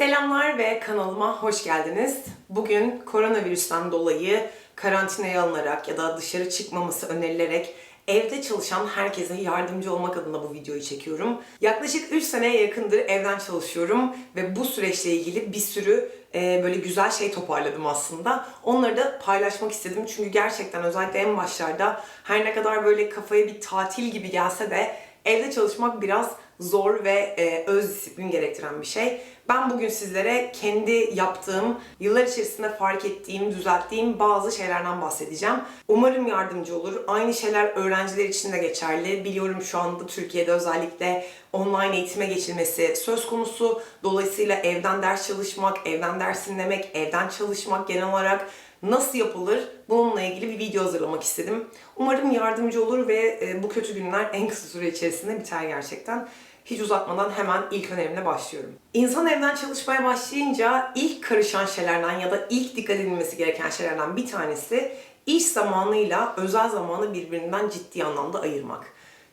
Selamlar ve kanalıma hoş geldiniz. Bugün koronavirüsten dolayı karantinaya alınarak ya da dışarı çıkmaması önerilerek evde çalışan herkese yardımcı olmak adına bu videoyu çekiyorum. Yaklaşık 3 seneye yakındır evden çalışıyorum ve bu süreçle ilgili bir sürü e, böyle güzel şey toparladım aslında. Onları da paylaşmak istedim çünkü gerçekten özellikle en başlarda her ne kadar böyle kafaya bir tatil gibi gelse de evde çalışmak biraz zor ve e, öz disiplin gerektiren bir şey. Ben bugün sizlere kendi yaptığım, yıllar içerisinde fark ettiğim, düzelttiğim bazı şeylerden bahsedeceğim. Umarım yardımcı olur. Aynı şeyler öğrenciler için de geçerli. Biliyorum şu anda Türkiye'de özellikle online eğitime geçilmesi söz konusu. Dolayısıyla evden ders çalışmak, evden ders dinlemek, evden çalışmak genel olarak nasıl yapılır bununla ilgili bir video hazırlamak istedim. Umarım yardımcı olur ve e, bu kötü günler en kısa süre içerisinde biter gerçekten. Hiç uzatmadan hemen ilk önerimle başlıyorum. İnsan evden çalışmaya başlayınca ilk karışan şeylerden ya da ilk dikkat edilmesi gereken şeylerden bir tanesi iş zamanıyla özel zamanı birbirinden ciddi anlamda ayırmak.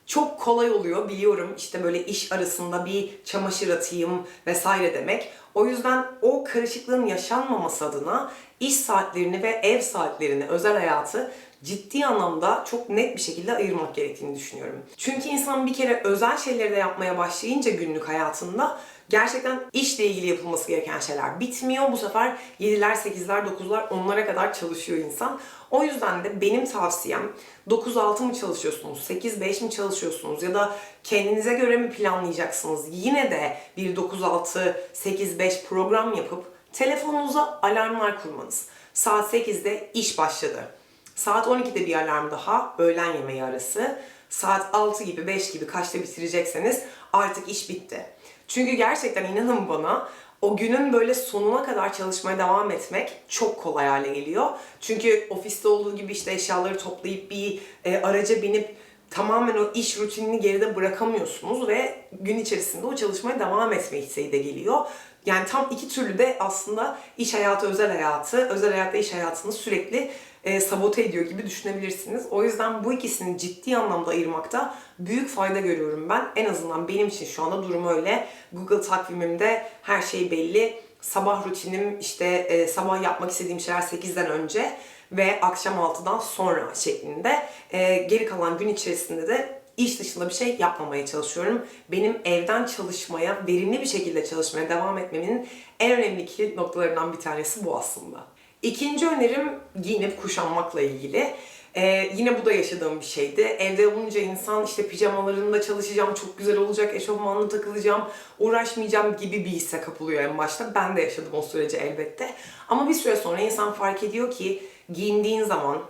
Çok kolay oluyor biliyorum işte böyle iş arasında bir çamaşır atayım vesaire demek. O yüzden o karışıklığın yaşanmaması adına iş saatlerini ve ev saatlerini, özel hayatı ciddi anlamda çok net bir şekilde ayırmak gerektiğini düşünüyorum. Çünkü insan bir kere özel şeyleri de yapmaya başlayınca günlük hayatında gerçekten işle ilgili yapılması gereken şeyler bitmiyor. Bu sefer 7'ler, 8'ler, 9'lar onlara kadar çalışıyor insan. O yüzden de benim tavsiyem 9-6 mı çalışıyorsunuz, 8-5 mi çalışıyorsunuz ya da kendinize göre mi planlayacaksınız? Yine de bir 9-6, 8-5 program yapıp telefonunuza alarmlar kurmanız. Saat 8'de iş başladı. Saat 12'de bir alarm daha, öğlen yemeği arası. Saat 6 gibi, 5 gibi kaçta bitirecekseniz artık iş bitti. Çünkü gerçekten inanın bana o günün böyle sonuna kadar çalışmaya devam etmek çok kolay hale geliyor. Çünkü ofiste olduğu gibi işte eşyaları toplayıp bir e, araca binip tamamen o iş rutinini geride bırakamıyorsunuz ve gün içerisinde o çalışmaya devam etme isteği de geliyor. Yani tam iki türlü de aslında iş hayatı, özel hayatı, özel hayatta iş hayatını sürekli e, sabote ediyor gibi düşünebilirsiniz. O yüzden bu ikisini ciddi anlamda ayırmakta büyük fayda görüyorum ben. En azından benim için şu anda durum öyle. Google takvimimde her şey belli. Sabah rutinim işte e, sabah yapmak istediğim şeyler 8'den önce ve akşam 6'dan sonra şeklinde. E, geri kalan gün içerisinde de iş dışında bir şey yapmamaya çalışıyorum. Benim evden çalışmaya, verimli bir şekilde çalışmaya devam etmemin en önemli kilit noktalarından bir tanesi bu aslında. İkinci önerim giyinip kuşanmakla ilgili. Ee, yine bu da yaşadığım bir şeydi. Evde olunca insan işte pijamalarında çalışacağım, çok güzel olacak, eşofmanla takılacağım, uğraşmayacağım gibi bir hisse kapılıyor en başta. Ben de yaşadım o süreci elbette. Ama bir süre sonra insan fark ediyor ki giyindiğin zaman,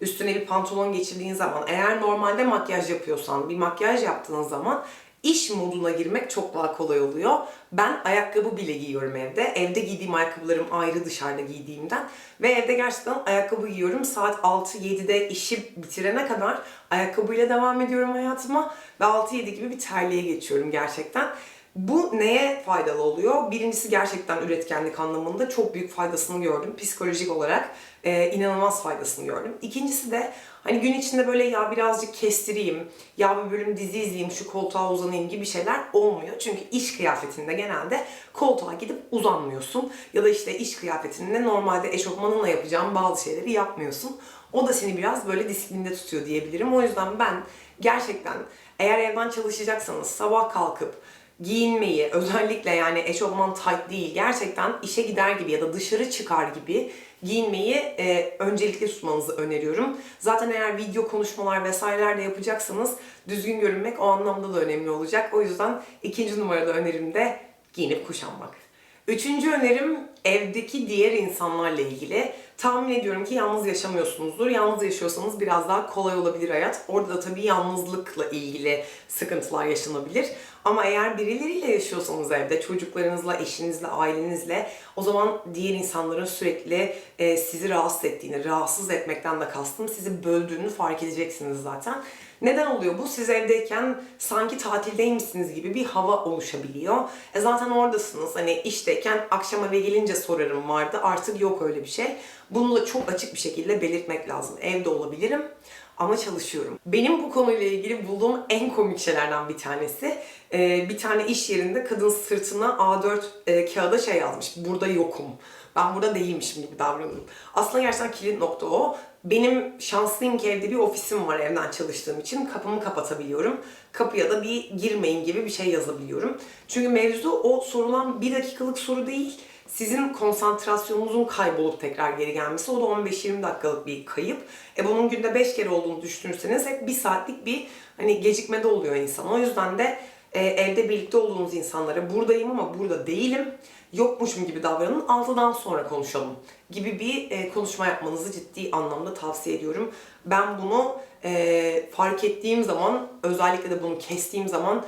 üstüne bir pantolon geçirdiğin zaman, eğer normalde makyaj yapıyorsan, bir makyaj yaptığın zaman iş moduna girmek çok daha kolay oluyor. Ben ayakkabı bile giyiyorum evde. Evde giydiğim ayakkabılarım ayrı dışarıda giydiğimden. Ve evde gerçekten ayakkabı giyiyorum. Saat 6-7'de işi bitirene kadar ayakkabıyla devam ediyorum hayatıma. Ve 6-7 gibi bir terliğe geçiyorum gerçekten. Bu neye faydalı oluyor? Birincisi gerçekten üretkenlik anlamında çok büyük faydasını gördüm. Psikolojik olarak e, inanılmaz faydasını gördüm. İkincisi de hani gün içinde böyle ya birazcık kestireyim, ya bir bölüm dizi izleyeyim, şu koltuğa uzanayım gibi şeyler olmuyor. Çünkü iş kıyafetinde genelde koltuğa gidip uzanmıyorsun. Ya da işte iş kıyafetinde normalde eşofmanınla yapacağın bazı şeyleri yapmıyorsun. O da seni biraz böyle disiplinde tutuyor diyebilirim. O yüzden ben gerçekten eğer evden çalışacaksanız sabah kalkıp giyinmeyi özellikle yani eşofman tight değil gerçekten işe gider gibi ya da dışarı çıkar gibi giyinmeyi e, öncelikli tutmanızı öneriyorum. Zaten eğer video konuşmalar vesaireler de yapacaksanız düzgün görünmek o anlamda da önemli olacak. O yüzden ikinci numarada önerim de giyinip kuşanmak. Üçüncü önerim evdeki diğer insanlarla ilgili. Tahmin ediyorum ki yalnız yaşamıyorsunuzdur. Yalnız yaşıyorsanız biraz daha kolay olabilir hayat. Orada da tabii yalnızlıkla ilgili sıkıntılar yaşanabilir. Ama eğer birileriyle yaşıyorsanız evde, çocuklarınızla, eşinizle, ailenizle o zaman diğer insanların sürekli e, sizi rahatsız ettiğini, rahatsız etmekten de kastım sizi böldüğünü fark edeceksiniz zaten. Neden oluyor bu? Siz evdeyken sanki tatildeymişsiniz gibi bir hava oluşabiliyor. E zaten oradasınız. Hani işteyken akşam eve gelince sorarım vardı. Artık yok öyle bir şey. Bunu da çok açık bir şekilde belirtmek lazım. Evde olabilirim ama çalışıyorum. Benim bu konuyla ilgili bulduğum en komik şeylerden bir tanesi e, bir tane iş yerinde kadın sırtına A4 e, kağıda şey yazmış. Burada yokum. Ben burada değilmişim gibi davranıyorum. Aslında gerçekten kilit nokta o. Benim şanslıyım ki evde bir ofisim var evden çalıştığım için. Kapımı kapatabiliyorum. Kapıya da bir girmeyin gibi bir şey yazabiliyorum. Çünkü mevzu o sorulan bir dakikalık soru değil. Sizin konsantrasyonunuzun kaybolup tekrar geri gelmesi. O da 15-20 dakikalık bir kayıp. E bunun günde 5 kere olduğunu düşünürseniz hep bir saatlik bir hani gecikmede oluyor insan. O yüzden de e, evde birlikte olduğunuz insanlara buradayım ama burada değilim, yokmuşum gibi davranın, 6'dan sonra konuşalım gibi bir e, konuşma yapmanızı ciddi anlamda tavsiye ediyorum. Ben bunu e, fark ettiğim zaman, özellikle de bunu kestiğim zaman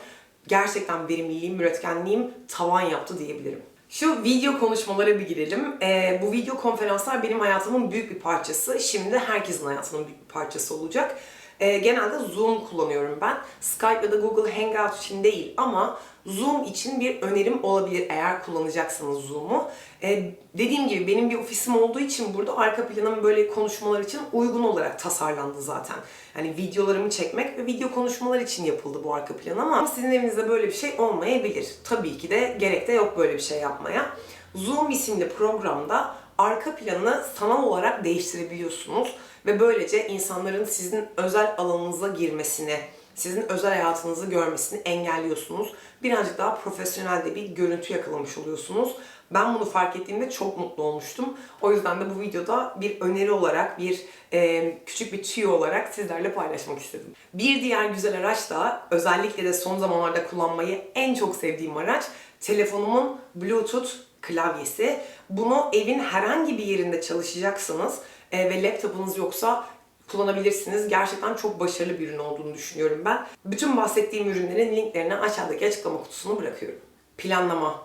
gerçekten verimliliğim, üretkenliğim tavan yaptı diyebilirim. Şu video konuşmalara bir girelim. Ee, bu video konferanslar benim hayatımın büyük bir parçası. Şimdi herkesin hayatının büyük bir parçası olacak. Ee, genelde Zoom kullanıyorum ben. Skype ya da Google Hangout için değil ama Zoom için bir önerim olabilir eğer kullanacaksanız Zoom'u. Ee, dediğim gibi benim bir ofisim olduğu için burada arka planım böyle konuşmalar için uygun olarak tasarlandı zaten. Yani videolarımı çekmek ve video konuşmalar için yapıldı bu arka plan ama sizin evinizde böyle bir şey olmayabilir. Tabii ki de gerek de yok böyle bir şey yapmaya. Zoom isimli programda arka planını sanal olarak değiştirebiliyorsunuz ve böylece insanların sizin özel alanınıza girmesini, sizin özel hayatınızı görmesini engelliyorsunuz. Birazcık daha profesyonel de bir görüntü yakalamış oluyorsunuz. Ben bunu fark ettiğimde çok mutlu olmuştum. O yüzden de bu videoda bir öneri olarak, bir e, küçük bir tüyo olarak sizlerle paylaşmak istedim. Bir diğer güzel araç da özellikle de son zamanlarda kullanmayı en çok sevdiğim araç telefonumun Bluetooth klavyesi. Bunu evin herhangi bir yerinde çalışacaksanız e, ve laptopunuz yoksa kullanabilirsiniz. Gerçekten çok başarılı bir ürün olduğunu düşünüyorum ben. Bütün bahsettiğim ürünlerin linklerini aşağıdaki açıklama kutusuna bırakıyorum. Planlama.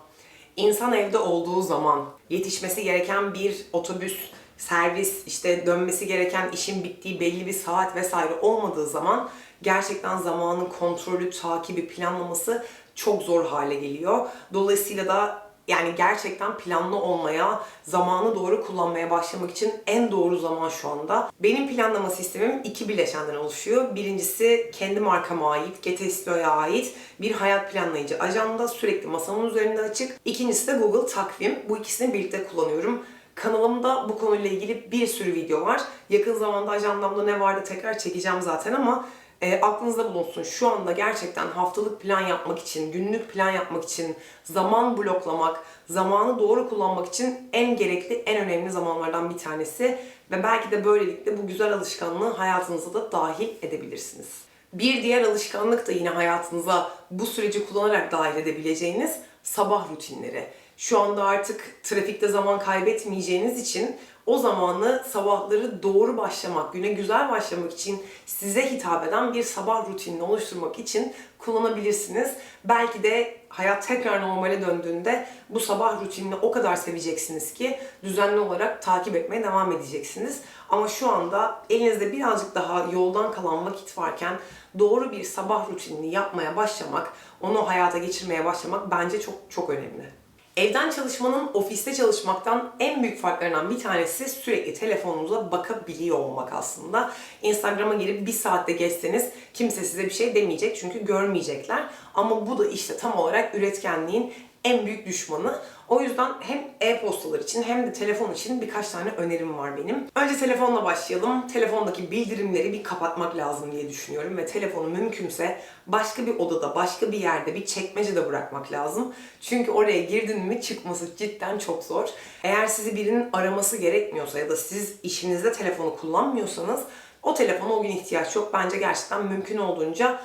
İnsan evde olduğu zaman yetişmesi gereken bir otobüs, servis, işte dönmesi gereken işin bittiği belli bir saat vesaire olmadığı zaman gerçekten zamanın kontrolü, takibi, planlaması çok zor hale geliyor. Dolayısıyla da yani gerçekten planlı olmaya, zamanı doğru kullanmaya başlamak için en doğru zaman şu anda. Benim planlama sistemim iki bileşenden oluşuyor. Birincisi kendi markama ait, Getestio'ya ait bir hayat planlayıcı ajanda sürekli masamın üzerinde açık. İkincisi de Google Takvim. Bu ikisini birlikte kullanıyorum. Kanalımda bu konuyla ilgili bir sürü video var. Yakın zamanda ajandamda ne vardı tekrar çekeceğim zaten ama e, aklınızda bulunsun. Şu anda gerçekten haftalık plan yapmak için, günlük plan yapmak için, zaman bloklamak, zamanı doğru kullanmak için en gerekli, en önemli zamanlardan bir tanesi. Ve belki de böylelikle bu güzel alışkanlığı hayatınıza da dahil edebilirsiniz. Bir diğer alışkanlık da yine hayatınıza bu süreci kullanarak dahil edebileceğiniz sabah rutinleri. Şu anda artık trafikte zaman kaybetmeyeceğiniz için o zamanı sabahları doğru başlamak, güne güzel başlamak için size hitap eden bir sabah rutinini oluşturmak için kullanabilirsiniz. Belki de hayat tekrar normale döndüğünde bu sabah rutinini o kadar seveceksiniz ki düzenli olarak takip etmeye devam edeceksiniz. Ama şu anda elinizde birazcık daha yoldan kalan vakit varken doğru bir sabah rutinini yapmaya başlamak, onu hayata geçirmeye başlamak bence çok çok önemli. Evden çalışmanın ofiste çalışmaktan en büyük farklarından bir tanesi sürekli telefonunuza bakabiliyor olmak aslında. Instagram'a girip bir saatte geçseniz kimse size bir şey demeyecek çünkü görmeyecekler. Ama bu da işte tam olarak üretkenliğin en büyük düşmanı. O yüzden hem e-postalar için hem de telefon için birkaç tane önerim var benim. Önce telefonla başlayalım. Telefondaki bildirimleri bir kapatmak lazım diye düşünüyorum ve telefonu mümkünse başka bir odada, başka bir yerde, bir çekmecede bırakmak lazım. Çünkü oraya girdin mi çıkması cidden çok zor. Eğer sizi birinin araması gerekmiyorsa ya da siz işinizde telefonu kullanmıyorsanız o telefona o gün ihtiyaç yok. Bence gerçekten mümkün olduğunca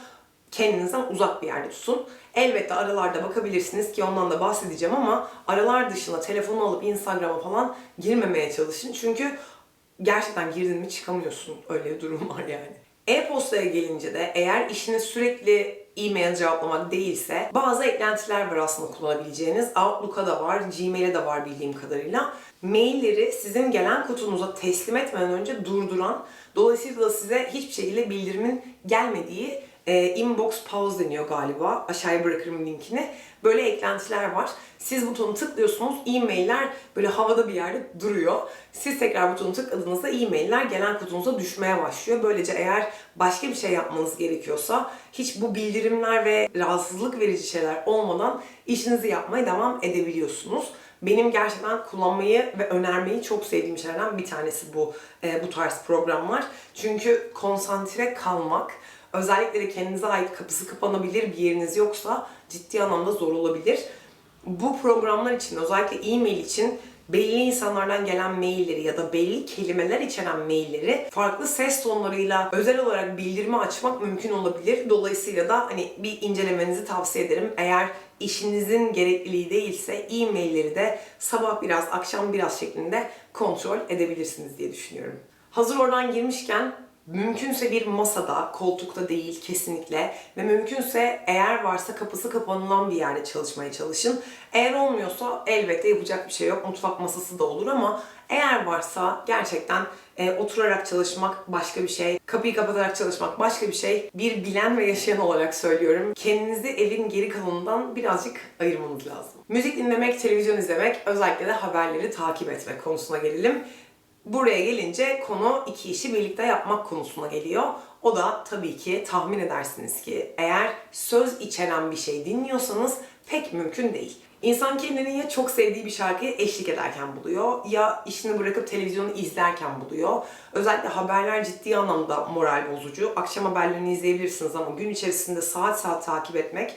kendinizden uzak bir yerde tutun. Elbette aralarda bakabilirsiniz ki ondan da bahsedeceğim ama aralar dışında telefonu alıp Instagram'a falan girmemeye çalışın. Çünkü gerçekten girdin mi çıkamıyorsun. Öyle bir durum var yani. E-postaya gelince de eğer işiniz sürekli e-mail cevaplamak değilse bazı eklentiler var aslında kullanabileceğiniz. Outlook'a da var, Gmail'e de var bildiğim kadarıyla. Mailleri sizin gelen kutunuza teslim etmeden önce durduran, dolayısıyla size hiçbir şekilde bildirimin gelmediği e, inbox pause deniyor galiba. Aşağıya bırakırım linkini. Böyle eklentiler var. Siz butonu tıklıyorsunuz, e-mailler böyle havada bir yerde duruyor. Siz tekrar butonu tıkladığınızda e-mailler gelen kutunuza düşmeye başlıyor. Böylece eğer başka bir şey yapmanız gerekiyorsa hiç bu bildirimler ve rahatsızlık verici şeyler olmadan işinizi yapmaya devam edebiliyorsunuz. Benim gerçekten kullanmayı ve önermeyi çok sevdiğim şeylerden bir tanesi bu e, bu tarz programlar. Çünkü konsantre kalmak, özellikle de kendinize ait kapısı kapanabilir bir yeriniz yoksa ciddi anlamda zor olabilir. Bu programlar için özellikle e-mail için belli insanlardan gelen mailleri ya da belli kelimeler içeren mailleri farklı ses tonlarıyla özel olarak bildirimi açmak mümkün olabilir. Dolayısıyla da hani bir incelemenizi tavsiye ederim. Eğer işinizin gerekliliği değilse e-mailleri de sabah biraz, akşam biraz şeklinde kontrol edebilirsiniz diye düşünüyorum. Hazır oradan girmişken Mümkünse bir masada, koltukta değil kesinlikle ve mümkünse eğer varsa kapısı kapanılan bir yerde çalışmaya çalışın. Eğer olmuyorsa elbette yapacak bir şey yok. Mutfak masası da olur ama eğer varsa gerçekten e, oturarak çalışmak başka bir şey, kapıyı kapatarak çalışmak başka bir şey. Bir bilen ve yaşayan olarak söylüyorum. Kendinizi evin geri kalanından birazcık ayırmanız lazım. Müzik dinlemek, televizyon izlemek, özellikle de haberleri takip etmek konusuna gelelim. Buraya gelince konu iki işi birlikte yapmak konusuna geliyor. O da tabii ki tahmin edersiniz ki eğer söz içeren bir şey dinliyorsanız pek mümkün değil. İnsan kendini ya çok sevdiği bir şarkıyı eşlik ederken buluyor ya işini bırakıp televizyonu izlerken buluyor. Özellikle haberler ciddi anlamda moral bozucu. Akşam haberlerini izleyebilirsiniz ama gün içerisinde saat saat takip etmek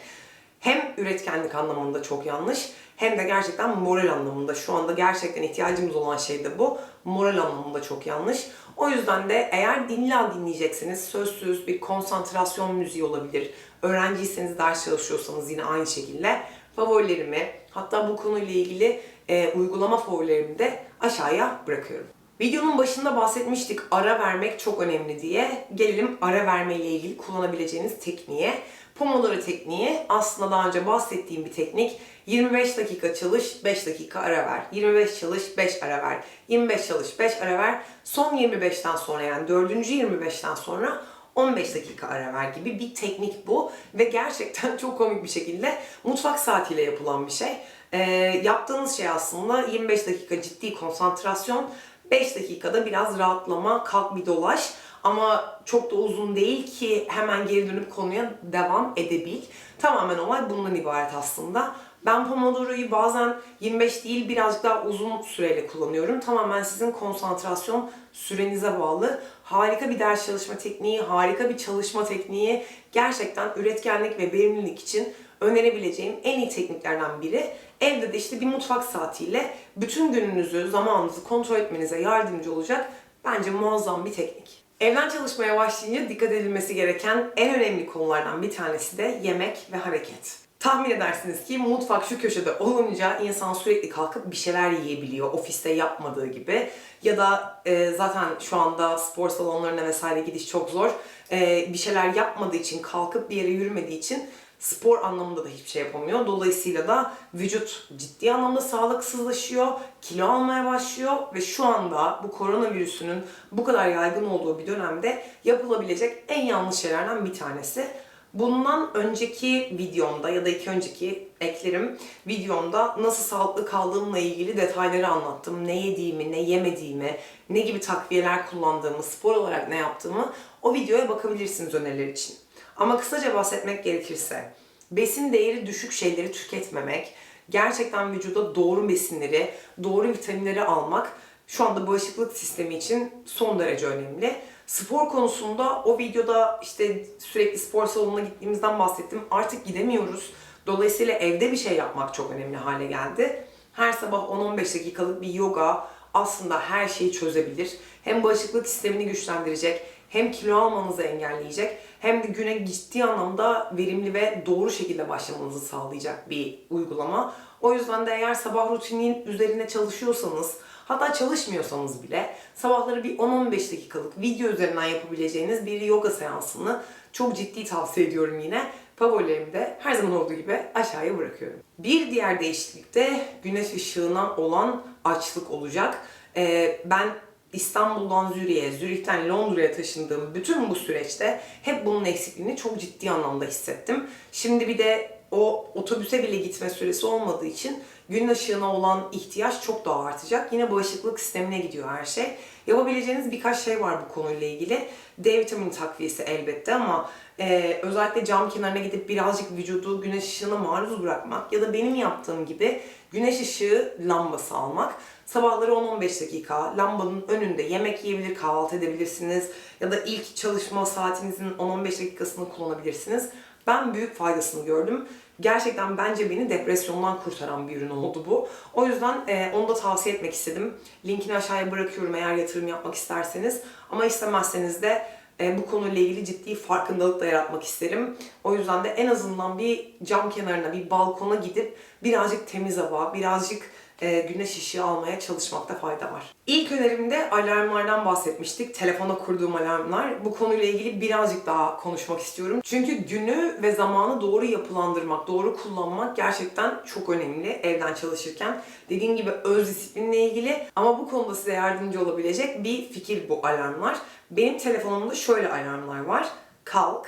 hem üretkenlik anlamında çok yanlış hem de gerçekten moral anlamında şu anda gerçekten ihtiyacımız olan şey de bu. Moral anlamında çok yanlış. O yüzden de eğer illa dinleyeceksiniz sözsüz bir konsantrasyon müziği olabilir. Öğrenciyseniz ders çalışıyorsanız yine aynı şekilde favorilerimi hatta bu konuyla ilgili e, uygulama favorilerimi de aşağıya bırakıyorum. Videonun başında bahsetmiştik ara vermek çok önemli diye. Gelelim ara verme ile ilgili kullanabileceğiniz tekniğe. Pomodoro tekniği aslında daha önce bahsettiğim bir teknik. 25 dakika çalış, 5 dakika ara ver. 25 çalış, 5 ara ver. 25 çalış, 5 ara ver. Son 25'ten sonra yani 4. 25'ten sonra 15 dakika ara ver gibi bir teknik bu. Ve gerçekten çok komik bir şekilde mutfak saatiyle yapılan bir şey. Ee, yaptığınız şey aslında 25 dakika ciddi konsantrasyon, 5 dakikada biraz rahatlama, kalk bir dolaş. Ama çok da uzun değil ki hemen geri dönüp konuya devam edebil. Tamamen olay bundan ibaret aslında. Ben Pomodoro'yu bazen 25 değil birazcık daha uzun süreyle kullanıyorum. Tamamen sizin konsantrasyon sürenize bağlı. Harika bir ders çalışma tekniği, harika bir çalışma tekniği. Gerçekten üretkenlik ve verimlilik için önerebileceğim en iyi tekniklerden biri. Evde de işte bir mutfak saatiyle bütün gününüzü, zamanınızı kontrol etmenize yardımcı olacak bence muazzam bir teknik. Evden çalışmaya başlayınca dikkat edilmesi gereken en önemli konulardan bir tanesi de yemek ve hareket. Tahmin edersiniz ki mutfak şu köşede olunca insan sürekli kalkıp bir şeyler yiyebiliyor ofiste yapmadığı gibi. Ya da e, zaten şu anda spor salonlarına vesaire gidiş çok zor. E, bir şeyler yapmadığı için, kalkıp bir yere yürümediği için spor anlamında da hiçbir şey yapamıyor. Dolayısıyla da vücut ciddi anlamda sağlıksızlaşıyor, kilo almaya başlıyor ve şu anda bu koronavirüsünün bu kadar yaygın olduğu bir dönemde yapılabilecek en yanlış şeylerden bir tanesi. Bundan önceki videomda ya da iki önceki eklerim videomda nasıl sağlıklı kaldığımla ilgili detayları anlattım. Ne yediğimi, ne yemediğimi, ne gibi takviyeler kullandığımı, spor olarak ne yaptığımı o videoya bakabilirsiniz öneriler için. Ama kısaca bahsetmek gerekirse besin değeri düşük şeyleri tüketmemek, gerçekten vücuda doğru besinleri, doğru vitaminleri almak şu anda bağışıklık sistemi için son derece önemli. Spor konusunda o videoda işte sürekli spor salonuna gittiğimizden bahsettim. Artık gidemiyoruz. Dolayısıyla evde bir şey yapmak çok önemli hale geldi. Her sabah 10-15 dakikalık bir yoga aslında her şeyi çözebilir. Hem bağışıklık sistemini güçlendirecek, hem kilo almanızı engelleyecek, hem de güne ciddi anlamda verimli ve doğru şekilde başlamanızı sağlayacak bir uygulama. O yüzden de eğer sabah rutininin üzerine çalışıyorsanız, Hatta çalışmıyorsanız bile sabahları bir 10-15 dakikalık video üzerinden yapabileceğiniz bir yoga seansını çok ciddi tavsiye ediyorum yine. Favorilerimi de her zaman olduğu gibi aşağıya bırakıyorum. Bir diğer değişiklik de güneş ışığına olan açlık olacak. Ee, ben İstanbul'dan Zürih'e, Zürih'ten Londra'ya taşındığım bütün bu süreçte hep bunun eksikliğini çok ciddi anlamda hissettim. Şimdi bir de o otobüse bile gitme süresi olmadığı için gün ışığına olan ihtiyaç çok daha artacak. Yine bağışıklık sistemine gidiyor her şey. Yapabileceğiniz birkaç şey var bu konuyla ilgili. D vitamini takviyesi elbette ama e, özellikle cam kenarına gidip birazcık vücudu güneş ışığına maruz bırakmak ya da benim yaptığım gibi güneş ışığı lambası almak. Sabahları 10-15 dakika lambanın önünde yemek yiyebilir, kahvaltı edebilirsiniz ya da ilk çalışma saatinizin 10-15 dakikasını kullanabilirsiniz. Ben büyük faydasını gördüm. Gerçekten bence beni depresyondan kurtaran bir ürün oldu bu. O yüzden e, onu da tavsiye etmek istedim. Linkini aşağıya bırakıyorum eğer yatırım yapmak isterseniz. Ama istemezseniz de e, bu konuyla ilgili ciddi farkındalık da yaratmak isterim. O yüzden de en azından bir cam kenarına, bir balkona gidip birazcık temiz hava, birazcık e, güneş ışığı almaya çalışmakta fayda var. İlk önerimde alarmlardan bahsetmiştik. Telefona kurduğum alarmlar. Bu konuyla ilgili birazcık daha konuşmak istiyorum. Çünkü günü ve zamanı doğru yapılandırmak, doğru kullanmak gerçekten çok önemli evden çalışırken. Dediğim gibi öz disiplinle ilgili ama bu konuda size yardımcı olabilecek bir fikir bu alarmlar. Benim telefonumda şöyle alarmlar var. Kalk,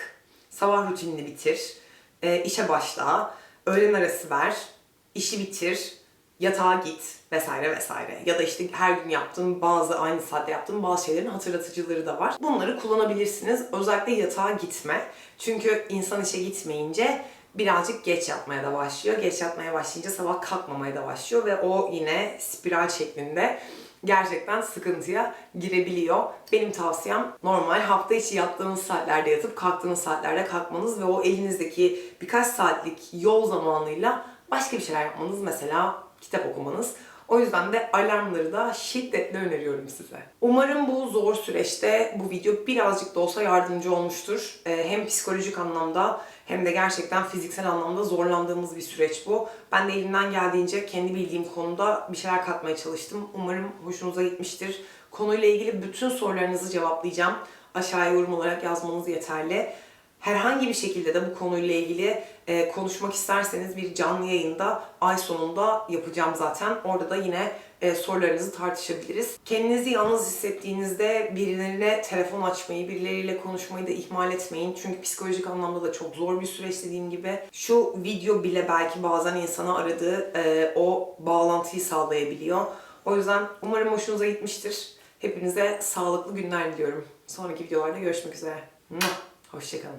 sabah rutinini bitir, e, işe başla, öğlen arası ver, işi bitir, yatağa git vesaire vesaire. Ya da işte her gün yaptığım bazı aynı saatte yaptığım bazı şeylerin hatırlatıcıları da var. Bunları kullanabilirsiniz. Özellikle yatağa gitme. Çünkü insan işe gitmeyince birazcık geç yatmaya da başlıyor. Geç yatmaya başlayınca sabah kalkmamaya da başlıyor ve o yine spiral şeklinde gerçekten sıkıntıya girebiliyor. Benim tavsiyem normal hafta içi yattığınız saatlerde yatıp kalktığınız saatlerde kalkmanız ve o elinizdeki birkaç saatlik yol zamanıyla başka bir şeyler yapmanız. Mesela kitap okumanız. O yüzden de alarmları da şiddetle öneriyorum size. Umarım bu zor süreçte bu video birazcık da olsa yardımcı olmuştur. Ee, Hem psikolojik anlamda hem de gerçekten fiziksel anlamda zorlandığımız bir süreç bu. Ben de elimden geldiğince kendi bildiğim konuda bir şeyler katmaya çalıştım. Umarım hoşunuza gitmiştir. Konuyla ilgili bütün sorularınızı cevaplayacağım. Aşağıya yorum olarak yazmanız yeterli. Herhangi bir şekilde de bu konuyla ilgili e, konuşmak isterseniz bir canlı yayında ay sonunda yapacağım zaten. Orada da yine e, sorularınızı tartışabiliriz. Kendinizi yalnız hissettiğinizde birilerine telefon açmayı, birileriyle konuşmayı da ihmal etmeyin. Çünkü psikolojik anlamda da çok zor bir süreç dediğim gibi. Şu video bile belki bazen insana aradığı e, o bağlantıyı sağlayabiliyor. O yüzden umarım hoşunuza gitmiştir. Hepinize sağlıklı günler diliyorum. Sonraki videolarda görüşmek üzere. Hoşçakalın.